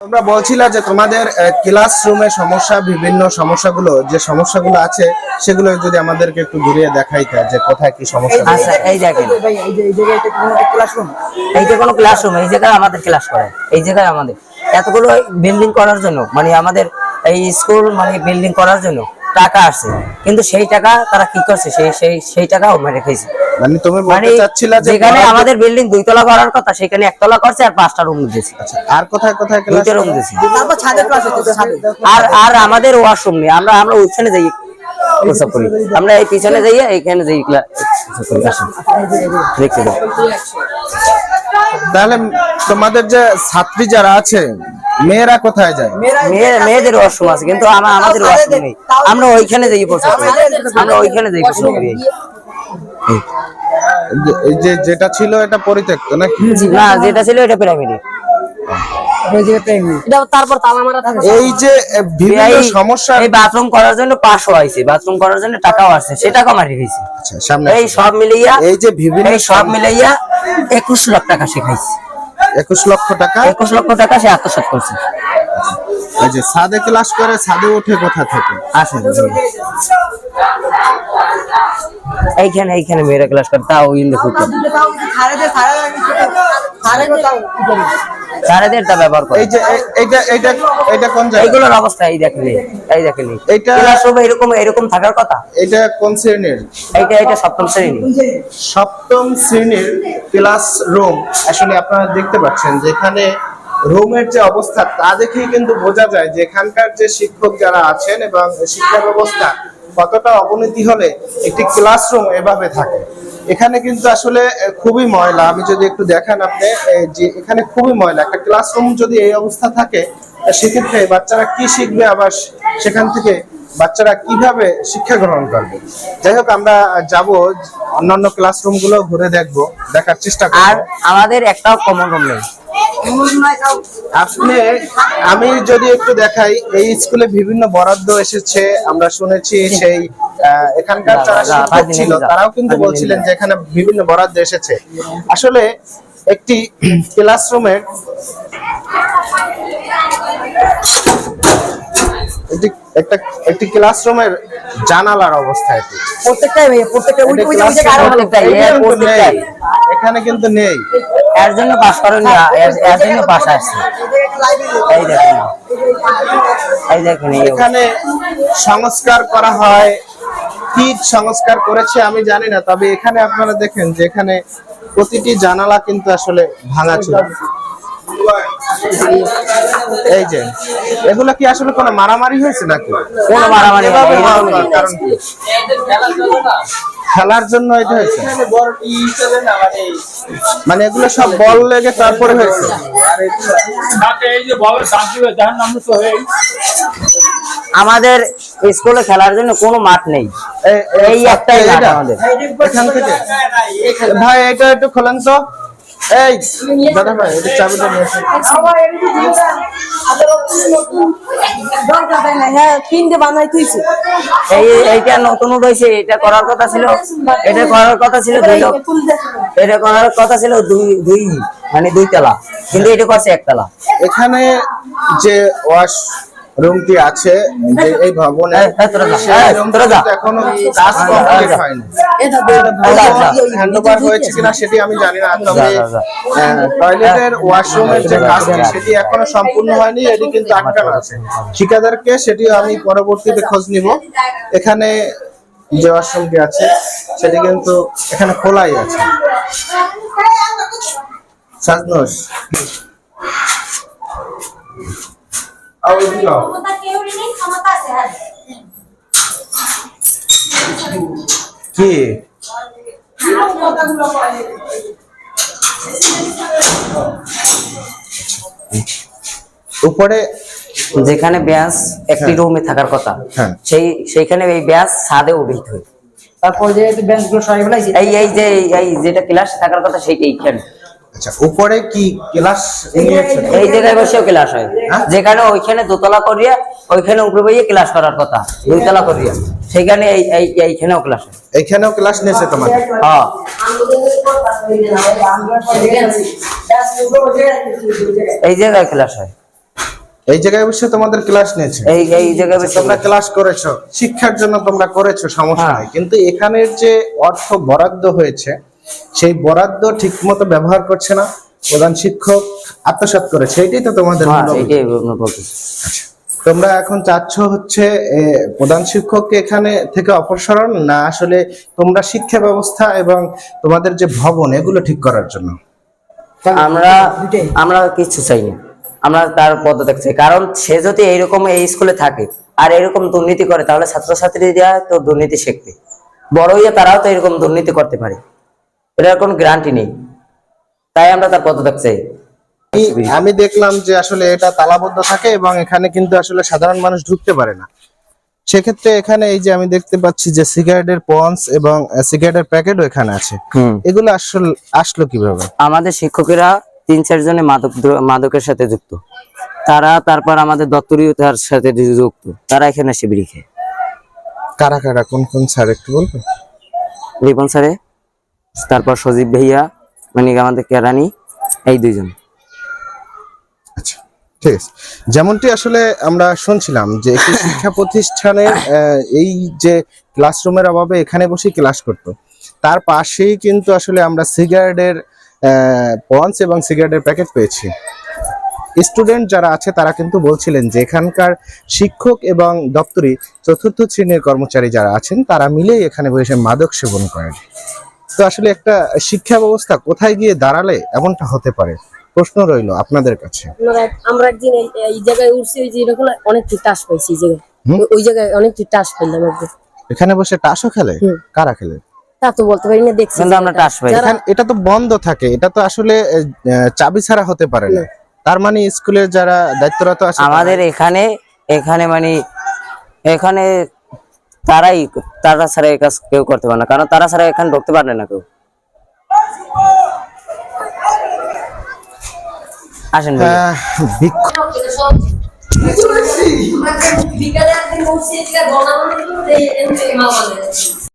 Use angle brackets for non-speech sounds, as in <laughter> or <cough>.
তোমরা বলছিলাম যে তোমাদের ক্লাসরুমে সমস্যা বিভিন্ন সমস্যাগুলো যে সমস্যাগুলো আছে সেগুলো যদি আমাদেরকে একটু ঘুরিয়ে দেখাইতে যে কোথায় কি সমস্যা আচ্ছা এই দেখেন ভাই এই যে এই জায়গায় এটা কোনো ক্লাসরুম এইটা কোনো ক্লাসরুম এই জায়গায় আমাদের ক্লাস করে এই জায়গায় আমাদের। এতগুলো বিল্ডিং করার জন্য মানে আমাদের এই স্কুল মানে বিল্ডিং করার জন্য টাকা আসছে কিন্তু সেই টাকা তারা কি করছে? সেই সেই সেই টাকাও মেরে খেয়েছে। মানে তুমি মানে বলতে চাচ্ছিলা যে যেখানে আমাদের বিল্ডিং দুইতলা করার কথা সেখানে একতলা করছে আর পাঁচটা রুম দিয়েছে। আচ্ছা, আর কোথায় কোথায় ক্লাস দুইটা রুম দিয়েছে। তারপর ছাদের ক্লাস হচ্ছে ছাদে। আর আর আমাদের ওয়াশরুম নেই। আমরা আমরা ওইখানে যাই প্রসাব করি। আমরা এই পিছনে যাই এইখানে যাই দেখতে দাও। তাহলে তোমাদের যে ছাত্রী যারা আছে মেয়েরা কোথায় যায়? মেয়েদের ওয়াশরুম আছে কিন্তু আমা- আমাদের ওয়াশরুম নেই। আমরা ওইখানে যাই করি আমরা ওইখানে যাই করি যে- এই যে যেটা ছিল এটা পরিত্যক্ত নাকি? না যেটা ছিল এটা প্রাইমারি থাকে। এই যে বিভিন্ন সমস্যা এই বাথরুম করার জন্য আইছে। বাথরুম করার জন্য টাকাও মারি আচ্ছা, সামনে এই সব মিলাইয়া এই যে বিভিন্ন সব মিলাইয়া একুশ লাখ টাকা শেখাইছে একুশ লক্ষ টাকা? একুশ লক্ষ টাকা সে আত্মসাত করছে। এই যে সাদে ক্লাস করে সাদে উঠে কোথা থেকে? আসে এইখানে এইখানে মেয়েরা ক্লাস করে তাও ইন্দু ফুটে সারেদের তা ব্যবহার করে। এই যে এ- এইটা এইটা এইটা কোন জায়গা এইগুলোর অবস্থা এই দেখেন এই দেখেন এইটা- এরকম এরকম থাকার কথা? এটা কোন শ্রেণির? এইটা এটা সপ্তম শ্রেণি। সপ্তম শ্রেণির ক্লাস রুম আসলে আপনারা দেখতে পাচ্ছেন যেখানে রুমের যে অবস্থা তা দেখেই কিন্তু বোঝা যায় যে এখানকার যে শিক্ষক যারা আছেন এবং শিক্ষা ব্যবস্থা কতটা অবনতি হলে একটি ক্লাসরুম এভাবে থাকে। এখানে কিন্তু আসলে খুবই ময়লা। আমি যদি একটু দেখান আপনি যে এখানে খুবই ময়লা। একটা ক্লাসরুম যদি এই অবস্থা থাকে সেক্ষেত্রে বাচ্চারা কি শিখবে আবার সেখান থেকে বাচ্চারা কীভাবে শিক্ষা গ্রহণ করবে? যাই হোক আমরা যাব অন্যান্য ক্লাসরুমগুলো ঘুরে দেখব দেখার চেষ্টা আর আমাদের একটাও কমন রুম নেই। আপনি আমি যদি একটু দেখাই এই স্কুলে বিভিন্ন বরাদ্দ এসেছে আমরা শুনেছি সেই এখানকার যারা শিক্ষক ছিল তারাও কিন্তু বলছিলেন যে এখানে বিভিন্ন বরাদ্দ এসেছে। আসলে একটি ক্লাসরুমের একটি একটা একটি ক্লাসরুমের জানালার অবস্থা এটি। প্রত্যেকটাই প্রত্যেকটা উল্টো উল্টো ওই জায়গায় আরও ভালো। প্রত্যেকটাই, এখানে কিন্তু নেই। এর জন্য পাস করেন না এর- এর জন্য পাস আসছে। এই দেখেন। এই দেখেন এখানে সংস্কার করা হয়। কি সংস্কার করেছে আমি জানি না তবে এখানে আপনারা দেখেন যে এখানে প্রতিটি জানালা কিন্তু আসলে ভাঙা ছিল। এই যে এগুলো কি আসলে কোনো মারামারি হয়েছে নাকি? কোনো মারামারি। কারণ কি? খেলার জন্য এটা হয়েছে? মানে এগুলো সব বল লেগে তারপরে হয়েছে? আমাদের স্কুলে খেলার জন্য কোনো মাঠ নেই। এই একটাই মাঠ আমাদের। এখান থেকে। ভাই এটা একটু খোলেন তো। এই দাদা ভাই এটা চাবিটা নিয়ে আসেন। তিনটে বানাই তুইছে এই এইটা নতুন উঠেছে এটা করার কথা ছিল। এটা করার কথা ছিল দুই এটা করার কথা ছিল দুই দুই মানে দুই তলা। কিন্তু এটা করছে একতলা এখানে যে ওয়াশ রুমটি আছে যে এই ভবনে এই, এই, তোরা যা, সেই এই, রুমটি তোরা যা। কিন্তু এখনও কাজ কমপ্লিট হয়নি। হ্যান্ডওভার হয়েছে কিনা সেটি আমি জানি না। তবে। টয়লেটের ওয়াশরুমের যে কাজটি সেটি এখনও সম্পূর্ণ হয়নি এটি কিন্তু আটকানো আছে। ঠিকাদারকে সেটি আমি পরবর্তীতে খোঁজ নিব। এখানে যে ওয়াশরুমটি আছে সেটি কিন্তু এখানে খোলাই আছে। সাজনোস ক্ষমতা কেউ নেই ক্ষমতা আছে হ্যাঁ। কি? উপরে যেখানে ব্যাস একটি রুমে থাকার কথা হ্যাঁ। সেই সেইখানে এই ব্যাস ছাদে উঠিত হয় তারপর যে বেঞ্চগুলো সরাই ফেলাইছে এই এই যে এই- এই যেটা ক্লাস থাকার কথা সেইটা এইখানে। আচ্ছা উপরে কি ক্লাস এই জায়গায় বসেও ক্লাস হয়। হ্যাঁ? যেখানে ওইখানে দোতলা করিয়া ওইখানে উপরে বইয়ে ক্লাস করার কথা দুইতলা করিয়া। সেখানে এই এই- এইখানেও ক্লাস হয়। এইখানেও ক্লাস নিয়েছে তোমাদের হ্যাঁ। এই জায়গায় ক্লাস হয়। এই জায়গায় বসে তোমাদের ক্লাস নিয়েছে? এই এই জায়গায় বসে তোমরা ক্লাস করেছ। শিক্ষার জন্য তোমরা করেছ সমস্যা হ্যাঁ। নাই। কিন্তু এখানের যে অর্থ বরাদ্দ হয়েছে সেই বরাদ্দ ঠিকমতো ব্যবহার করছে না প্রধান শিক্ষক আত্মসাৎ করেছে এটাই তো তোমাদের হ্যাঁ বলতেছি। তোমরা এখন চাচ্ছ হচ্ছে প্রধান শিক্ষককে এখানে থেকে অপসারণ না আসলে তোমরা শিক্ষা ব্যবস্থা এবং তোমাদের যে ভবন এগুলো ঠিক করার জন্য? আমরা আমরা কিছু চাই না আমরা তার পদত্যাগ চাই। কারণ সে যদি এইরকম এই স্কুলে থাকে আর এরকম দুর্নীতি করে তাহলে ছাত্রছাত্রীরা তো দুর্নীতি শিখবে। বড় হইয়া তারাও তো এরকম দুর্নীতি করতে পারে। এটার কোনো গ্যারান্টি নেই। তাই আমরা তার পদত্যাগ চাই। আমি- দেখলাম যে আসলে এটা তালাবদ্ধ থাকে এবং এখানে কিন্তু আসলে সাধারণ মানুষ ঢুকতে পারে না। সেক্ষেত্রে এখানে এই যে আমি দেখতে পাচ্ছি যে সিগারেটের পন্স এবং সিগারেটের প্যাকেটও এখানে আছে। এগুলো আসল আসলো কীভাবে? আমাদের শিক্ষকেরা তিন চার জনে মাদক মাদকের সাথে যুক্ত। তারা তারপর আমাদের দত্তরীয় তার সাথে যুক্ত। তারা এখানে এসে বিড়ি খায়। কারা কারা? কোন কোন স্যার একটু বলবে রিপন স্যারে? তারপর সজীব ভাইয়া মানে আমাদের কেরানি এই দুইজন। আচ্ছা ঠিক আছে। যেমনটি আসলে আমরা শুনছিলাম যে একটি <laughs> শিক্ষা প্রতিষ্ঠানের এই যে ক্লাসরুমের অভাবে এখানে বসে ক্লাস করত। তার পাশেই কিন্তু আসলে আমরা সিগারেটের পঞ্চ এবং সিগারেটের প্যাকেট পেয়েছি। স্টুডেন্ট যারা আছে তারা কিন্তু বলছিলেন যে এখানকার শিক্ষক এবং দপ্তরি চতুর্থ শ্রেণির কর্মচারী যারা আছেন তারা মিলেই এখানে বসে মাদক সেবন করেন। তো আসলে একটা শিক্ষা ব্যবস্থা কোথায় গিয়ে দাঁড়ালে এমনটা হতে পারে? প্রশ্ন রইল আপনাদের কাছে। আমরা একদিন এই- জায়গায় উঠছি ওই যে এরকম অনেক টাস পাইছি জায়গায়। ওই- জায়গায় অনেক টাস পেলাম এখানে বসে টাসও খেলে? কারা খেলে? তা তো বলতে পারি না দেখছি আমরা টাস পাই। এটা তো বন্ধ থাকে এটা তো আসলে চাবি ছাড়া হতে পারে না। তার মানে স্কুলের যারা দায়িত্বরত আছে আমাদের এখানে এখানে মানে এখানে তারাই তারা ছাড়া এই কাজ কেউ করতে পারে না কারণ তারা ছাড়া এখানে ঢুকতে পারে না কেউ। আসেন বিক্ষোভ বিকালে